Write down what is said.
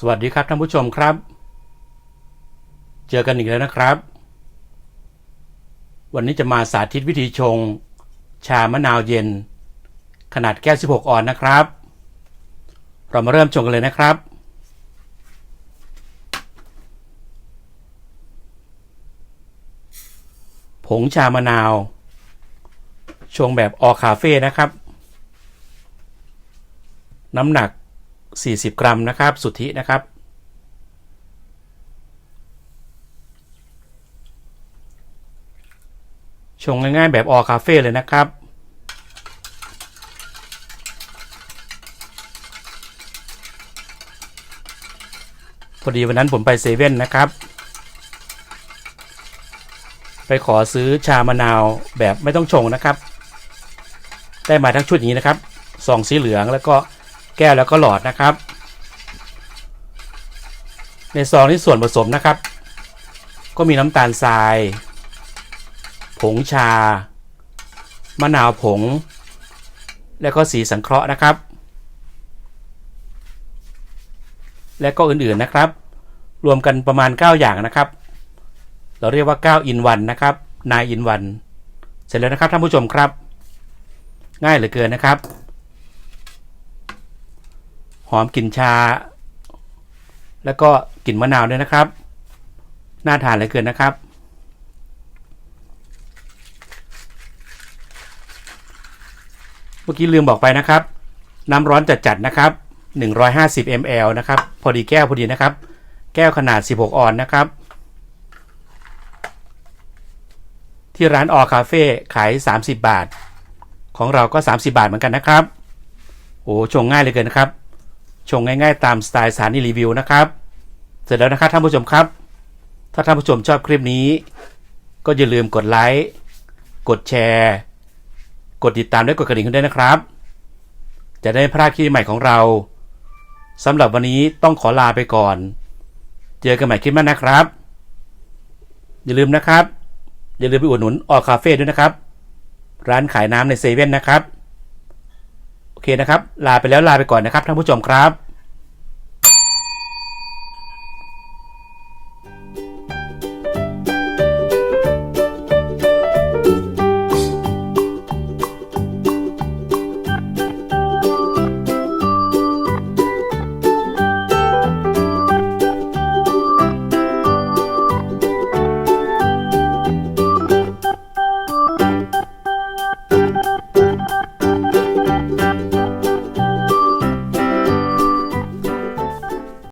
สวัสดีครับท่านผู้ชมครับ เจอกันอีกแล้วนะครับ วันนี้จะมาสาธิตวิธีชง ชามะนาวเย็น ขนาดแก้ว 16 ออนนะครับ เรามาเริ่มชงกันเลยนะครับ ผงชามะนาว ชงแบบออคาเฟ่นะครับ น้ำหนัก 40 กรัมนะครับ สุทธินะครับ ชงง่ายๆแบบออคาเฟ่เลยนะครับพอดีวันนั้นผมไปเซเว่นนะครับ ไปขอซื้อชามะนาวแบบไม่ต้องชงนะครับ ได้มาทั้งชุดนี้นะครับซองสีเหลืองแล้วก็ แก้วแล้วก็หลอดนะครับ ในซองนี้ส่วนผสมนะครับ ก็มีน้ำตาลทราย ผงชา มะนาวผง และก็สีสังเคราะห์นะครับ และก็อื่นๆนะครับ รวมกันประมาณ 9 อย่างนะครับ เราเรียกว่า9อินวันนะครับนายอินวันเสร็จแล้วนะครับท่านผู้ชมครับ ง่ายเหลือเกินนะครับ หอมกลิ่นชา แล้วก็กลิ่นมะนาวด้วยนะครับ น่าทานเหลือเกินนะครับ เมื่อกี้ลืมบอกไปนะครับ น้ำร้อนจัดๆนะครับ 150 ml นะครับ พอดีแก้วพอดีนะครับ แก้วขนาด 16 ออนนะครับ ที่ร้านออคาเฟ่ขาย 30 บาท ของเราก็ 30 บาทเหมือนกันนะครับ โอ้ชงง่ายเลยเกินนะครับ ชงง่ายๆ ตามสไตล์สถานีรีวิวนะครับ เสร็จแล้วนะครับท่านผู้ชมครับ ถ้าท่านผู้ชมชอบคลิปนี้ ก็อย่าลืมกดไลค์ กดแชร์ กดติดตามและกดกระดิ่งขึ้นด้วยนะครับ จะได้พลาดคลิปใหม่ของเราสำหรับวันนี้ต้องขอลาไปก่อน เจอกันใหม่คลิปหน้านะครับ อย่าลืมนะครับ อย่าลืมไปอุดหนุนออคาเฟ่ด้วยนะครับ ร้านขายน้ำในเซเว่นนะครับ เคนะครับ ลาไปแล้วลาไปก่อนนะครับท่านผู้ชมครับ